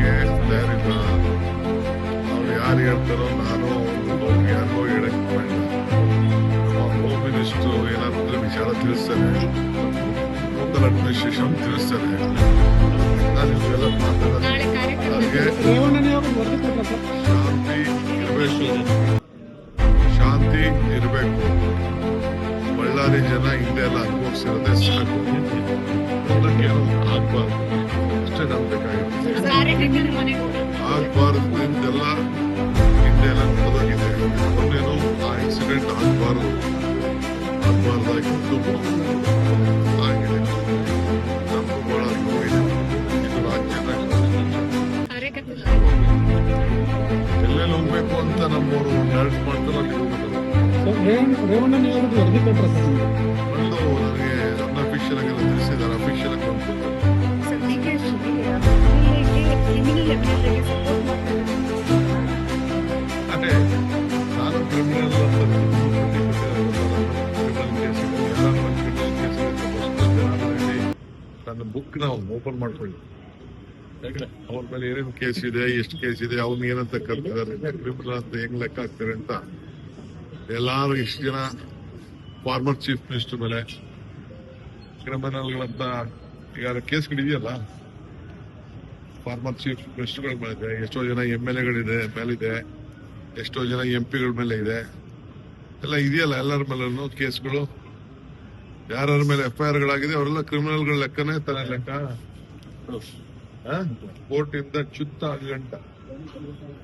ಹೇಳಕ್ಕೆ ತಯಾರಿಲ್ಲ ಅವ್ರು ಯಾರು ಹೇಳ್ತಾರೋ ನಾನು ಯಾರಿಗೋ ಹೇಳಕ್ ಬೇಡ ನಮ್ಮ ಹೋಮ್ ಮಿನಿಸ್ಟರ್ ಏನಾದ್ರು ವಿಚಾರ ತಿಳಿಸ್ತಾರೆ. ಲೋಕಲ್ ಅಡ್ಮಿನಿಸ್ಟ್ರೇಷನ್ ತಿಳಿಸ್ತಾರೆ. ನಾನು ಶಾಂತಿ ಇರಬೇಕು. ಶಾಂತಿ ಇರಬೇಕು. ಬಳ್ಳಾರಿ ಜನ ಹಿಂದೆ ಎಲ್ಲ ಅನುಭವಿಸಿರೋದೇ ಸಾಕು. ಮುಂದಕ್ಕೇನು ಆಗ್ಬಾರ್ದು? ಆಗ್ಬಾರ್ದು ಅಂತೆಲ್ಲ ನಡೆದೋಗಿದೆ ಮೊನ್ನೆನೂ ಆ ಇನ್ಸಿಡೆಂಟ್ ಆಗಬಾರ್ದು. ಆಗ್ಬಾರ್ದಾಗಿತ್ತು ಆಗಿದೆ. ನಮಗೂ ಬಹಳ ನೋವಿದೆ ಇದು ರಾಜ್ಯದ ಕಾರ್ಯಕರ್ತರ ಎಲ್ಲೆಲ್ಲಿ ಹೋಗ್ಬೇಕು ಅಂತ ನಮ್ಮವರು ಮಾಡ್ತಾರೆ ಅಲ್ಲಿ ಹೋಗ್ಬೇಕು. ಅನ್ಅಫಿಷಿಯಲ್ ಆಗಿ ತಿಳಿಸಿದ್ದಾರೆ. ನನ್ನ ಬುಕ್ ನಾವು ಓಪನ್ ಮಾಡ್ಕೊಳ್ಳಿ. ಅವ್ರ ಮೇಲೆ ಏನೇನು ಕೇಸ್ ಇದೆ, ಎಷ್ಟು ಕೇಸ್ ಇದೆ, ಅವ್ನ ಏನಂತ ಕರ್ತಿದ್ದಾರೆ ಕ್ರಿಮಿನಲ್ ಅಂತ ಹೆಂಗ್ ಲೆಕ್ಕ ಹಾಕ್ತಾರೆ ಅಂತ ಎಲ್ಲಾರು ಇಷ್ಟು ಜನ ಫಾರ್ಮರ್ ಚೀಫ್ ಮಿನಿಸ್ಟರ್ ಮೇಲೆ ಕ್ರಿಮಿನಲ್ಗಳಂತ ಈಗ ಕೇಸ್ಗಳಿದೆಯಲ್ಲ ಫಾರ್ಮರ್ ಚೀಫ್ ಮಿನಿಸ್ಟರ್ಗಳ ಮೇಲೆ ಇದೆ, ಎಷ್ಟೋ ಜನ ಎಂ ಎಲ್ ಎಗಳಿದೆ ಮೇಲಿದೆ, ಎಷ್ಟೋ ಜನ ಎಂ ಪಿಗಳ ಮೇಲೆ ಇದೆ. ಎಲ್ಲ ಇದೆಯಲ್ಲ ಎಲ್ಲರ ಮೇಲೂ ಕೇಸ್ಗಳು? ಯಾರ ಮೇಲೆ ಎಫ್ ಐ ಆರ್ ಗಳಾಗಿದೆ ಅವರೆಲ್ಲ ಕ್ರಿಮಿನಲ್ಗಳ ಲೆಕ್ಕನೇ ತಾನೇ ಲೆಕ್ಕ? ಕೋರ್ಟ್ ಇಂದ ಚುತ್ತ ಗಂಟ.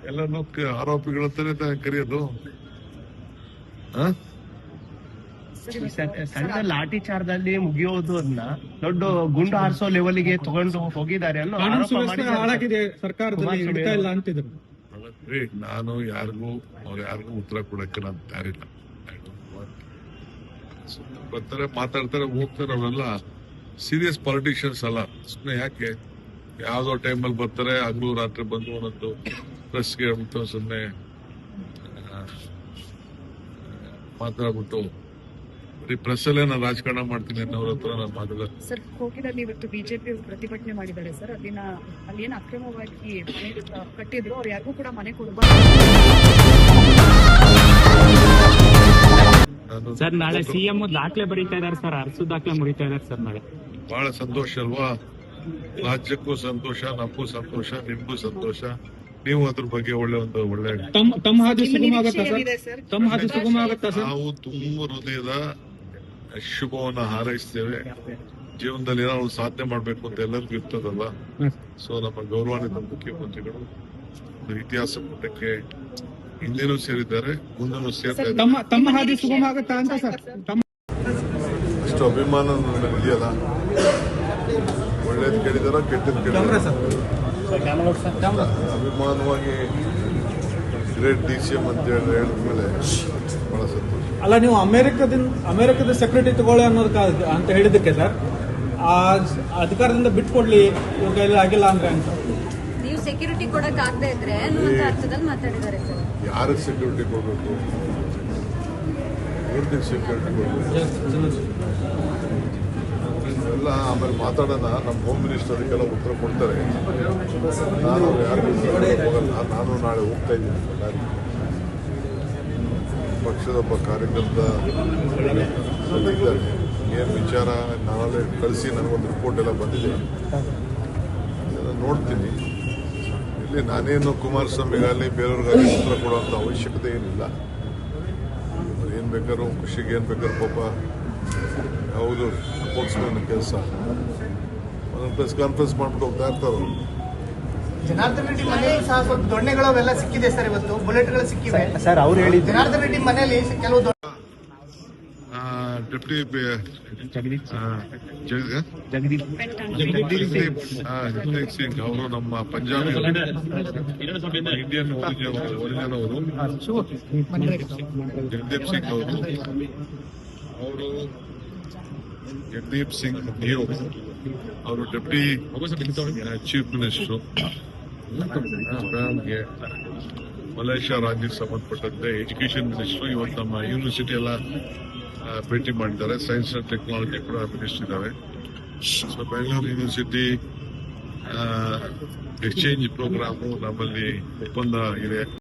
ಎಲ್ಲನೂ ಆರೋಪಿಗಳ ಆರೋಪಿಗಳಂತಾನೆ ತಾನೇ ಕರೆಯೋದು? ಆ? ಸಣ್ಣ- ಲಾಠಿ ಚಾರ್ಜಲ್ಲಿ ಮುಗಿಯೋದು ಅದನ್ನ ದೊಡ್ಡ ಗುಂಡು ಹಾರಿಸೋ ಲೆವೆಲ್ಗೆ ತಗೊಂಡು ಹೋಗಿದ್ದಾರೆ ಅನ್ನೋ ಆರೋಪ ಸುವ್ಯವಸ್ಥೆ ಸರ್ಕಾರದಲ್ಲಿ ಕುಮಾರಸ್ವಾಮಿ ಇಲ್ಲ ಅಂತಿದ್ರು. ನಾನು ಯಾರಿಗೂ ಅವ್ರು ಯಾರಿಗೂ ಉತ್ತರ ಕೊಡಕ್ಕೆ ನಾನು ತಯಾರಿಲ್ಲ. ಬರ್ತಾರೆ, ಮಾತಾಡ್ತಾರೆ, ಹೋಗ್ತಾರೆ ಅವರೆಲ್ಲ ಸೀರಿಯಸ್ ಪಾಲಿಟಿಷಿಯನ್ಸ್ ಅಲ್ಲ. ಸುಮ್ಮನೆ ಯಾಕೆ? ಯಾವ್ದೋ ಟೈಮಲ್ಲಿ ಬರ್ತಾರೆ, ಹಗಲು ರಾತ್ರಿ ಬಂದು ಒಂದೊಂದು ಪ್ರೆಸ್ಗೆ ಬಿಟ್ಟು ಸುಮ್ಮನೆ ಮಾತಾಡ್ಬಿಟ್ಟು. ಬರೀ ಪ್ರೆಸ್ಸಲ್ಲೇ ನಾನು ರಾಜಕಾರಣ ಮಾಡ್ತೀನಿ ಅನ್ನೋರ ಹತ್ರ ನಾನು ಮಾತಾಡ ಸರ್ ಕೋಕಿದಲ್ಲಿ ಇವತ್ತು ಬಿಜೆಪಿ ಪ್ರತಿಭಟನೆ ಮಾಡಿದ್ದಾರೆ ಸರ್. ಅಲ್ಲಿನ ಅಲ್ಲಿ ಏನು ಅಕ್ರಮವಾಗಿ ಕಟ್ಟಿದ್ರು, ಅವ್ರು ಯಾರಿಗೂ ಕೂಡ ಮನೆ ಕೊಡಬಾರ್ದು. ಸರ್ ನಾಳೆ ಸಿಎಂ ದಾಖಲೆ ಬರೀತಾ ಇದಾರೆ ಸರ್ ಅರಸು ದಾಖಲೆ ಮುರಿತಾ ಇದಾರೆ ಸರ್ ನಾಳೆ. ಬಹಳ ಸಂತೋಷ ಅಲ್ವಾ? ರಾಜ್ಯಕ್ಕೂ ಸಂತೋಷ ನಮಗೂ ಸಂತೋಷ ನಿಮ್ಗೂ ಸಂತೋಷ. ನೀವು ಅದ್ರ ಬಗ್ಗೆ ಒಳ್ಳೆ ಒಂದು ಒಳ್ಳೆ ತಮ್ಮ ತಮ್ಮ ಹಾದಿ ಸುಗಮ ನಿರೀಕ್ಷೆ ಆಗತ್ತಾ ಸರ್? ತಮ್ಮ ಹಾದಿ ಸುಗಮ ಆಗತ್ತಾ ಸರ್? ನಾವು ತುಂಬ ಹೃದಯದ ಶುಭವನ್ನ ಹಾರೈಸ್ತೇವೆ. ಜೀವನದಲ್ಲಿ ಏನಾದ್ರು ಸಾಧನೆ ಮಾಡ್ಬೇಕು ಅಂತ ಎಲ್ಲರಿಗೂ ಇರ್ತದಲ್ಲ. ಸೊ ನಮ್ಮ ಗೌರವಾನ್ವಿತ ಮುಖ್ಯಮಂತ್ರಿಗಳು ಒಂದು ಇತಿಹಾಸ ಪುಟಕ್ಕೆ ಹಿಂದೆನೂ ಸೇರಿದ್ದಾರೆ ಮುಂದೆನೂ ಸೇರ್ತಾ ಇದ್ದಾರೆ. ತಮ್ಮ ತಮ್ಮ ಹಾದಿ ಸುಗಮ ಆಗುತ್ತಾ ಅಂತ ಸರ್? ತಮ್ಮ ಇಷ್ಟು ಅಭಿಮಾನ ಇದೆಯಲ್ಲ? ಒಳ್ಳೇದು ಕೇಳಿದಾರ ಕೆಟ್ಟದ್ದು ಕೇಳಿದಾರ? ಅಭಿಮಾನವಾಗಿ ಗ್ರೇಟ್ ಡಿ ಸಿ ಎಂ ಅಂತ ಹೇಳಿ ಹೇಳಿದ್ಮೇಲೆ ಬಹಳ ಸಂತೋಷ. ಅಲ್ಲ ನೀವು ಅಮೆರಿಕದಿಂದ ಅಮೆರಿಕದ ಸೆಕ್ರೆಟರಿ ತಗೊಳ್ಳಿ ಅನ್ನೋದಕ್ಕ ಅಂತ ಹೇಳಿದಕ್ಕೆ ಸರ್ ಆ ಅಧಿಕಾರದಿಂದ ಬಿಟ್ಕೊಡ್ಲಿ ಇವ್ರ ಕೈಲಿ ಆಗಿಲ್ಲ ಅಂದ್ರೆ ಅಂತ. ನೀವು ಸೆಕ್ಯೂರಿಟಿ ಕೊಡಕ್ ಆಗದೆ ಇದ್ರೆ ಅನ್ನುವಂತ ಅರ್ಥದಲ್ಲಿ ಮಾತಾಡಿದ್ದಾರೆ ಸರ್? ಯಾರಿಗೆ ಸೆಕ್ಯೂರಿಟಿ ಕೊಡಬೇಕು? ಇವ್ರಿಗೆ ಸೆಕ್ಯೂರಿಟಿ ಕೊಡಬೇಕು. ಎಲ್ಲ ಆಮೇಲೆ ಮಾತಾಡೋಣ, ನಮ್ಮ ಹೋಮ್ ಮಿನಿಸ್ಟರ್ ಅದಕ್ಕೆಲ್ಲ ಉತ್ತರ ಕೊಡ್ತಾರೆ. ನಾನು ಯಾರಿಗೂ ಹೋಗಲ್ಲ. ನಾನು ನಾಳೆ ಹೋಗ್ತಾ ಇದ್ದೀನಿ. ಪಕ್ಷದ ಒಬ್ಬ ಕಾರ್ಯಕರ್ತ ಇದ್ದಾರೆ ಏನು ವಿಚಾರ? ನಾಳೆ ಕಳಿಸಿ, ನನಗೊಂದು ರಿಪೋರ್ಟ್ ಎಲ್ಲ ಬಂದಿದೆ. ನೋಡ್ತೀನಿ. ಇಲ್ಲಿ ನಾನೇನು ಕುಮಾರಸ್ವಾಮಿಗಾಗಲಿ ಬೇರೆಯವ್ರಿಗಾಗಲಿ ಉತ್ತರ ಕೊಡುವಂಥ ಅವಶ್ಯಕತೆ ಏನಿಲ್ಲ. ಏನು ಬೇಕಾದ್ರೂ ಖುಷಿಗೆ ಏನು ಬೇಕಾದ್ರೂ ಪಾಪ ಯಾವುದು ಸ್ಪೋರ್ಟ್ಸ್ಮನ್ ಕೆಲಸ. ಒಂದೊಂದು ಪ್ರೆಸ್ ಕಾನ್ಫರೆನ್ಸ್ ಮಾಡ್ಬಿಟ್ಟು ಹೋಗ್ತಾ ಇರ್ತಾರೆ ಅವರು. ಜನಾರ್ದನ್ ರೆಡ್ಡಿ ಮನೆಯಲ್ಲಿ ಸಹ ಸ್ವಲ್ಪ ದೊಣ್ಣೆಗಳು ಅವೆಲ್ಲ ಸಿಕ್ಕಿದೆ ಸರ್ ಇವತ್ತು. ಬುಲೆಟ್ಗಳು ಸಿಕ್ಕಿವೆ. ಸರ್ ಅವ್ರು ಹೇಳಿದ್ರು ಜನಾರ್ದನ್ ರೆಡ್ಡಿ ಮನೆಯಲ್ಲಿ ಕೆಲವು ಜಗದೀಶ್ ಜಗದೀಪ್ ಜಗದೀಪ್ ಸಿಂಗ್. ಅವರು ನಮ್ಮ ಪಂಜಾಬಿ ಇಂಡಿಯನ್ ಒರಿಜಿನಲ್ ಅವರು ಜಗದೀಪ್ ಸಿಂಗ್ ಅವರು. ಅವರು ಜಗದೀಪ್ ಸಿಂಗ್ ನೀವು ಅವರು ಡೆಪ್ಟಿ ಚೀಫ್ ಮಿನಿಸ್ಟರ್ ಮಲೇಷ್ಯಾ ರಾಜ್ಯಕ್ಕೆ ಸಂಬಂಧಪಟ್ಟಂತೆ ಎಜುಕೇಶನ್ ಮಿನಿಸ್ಟರ್ ಇವತ್ತು ನಮ್ಮ ಯೂನಿವರ್ಸಿಟಿ ಎಲ್ಲ ಭೇಟಿ ಮಾಡಿದ್ದಾರೆ. ಸೈನ್ಸ್ ಅಂಡ್ ಟೆಕ್ನಾಲಜಿ ಕೂಡ ಮಿನಿಸ್ಟರ್ ಇದ್ದಾವೆ so Bengaluru university exchange programme ನಮ್ಮಲ್ಲಿ ಒಪ್ಪಂದ ಇದೆ.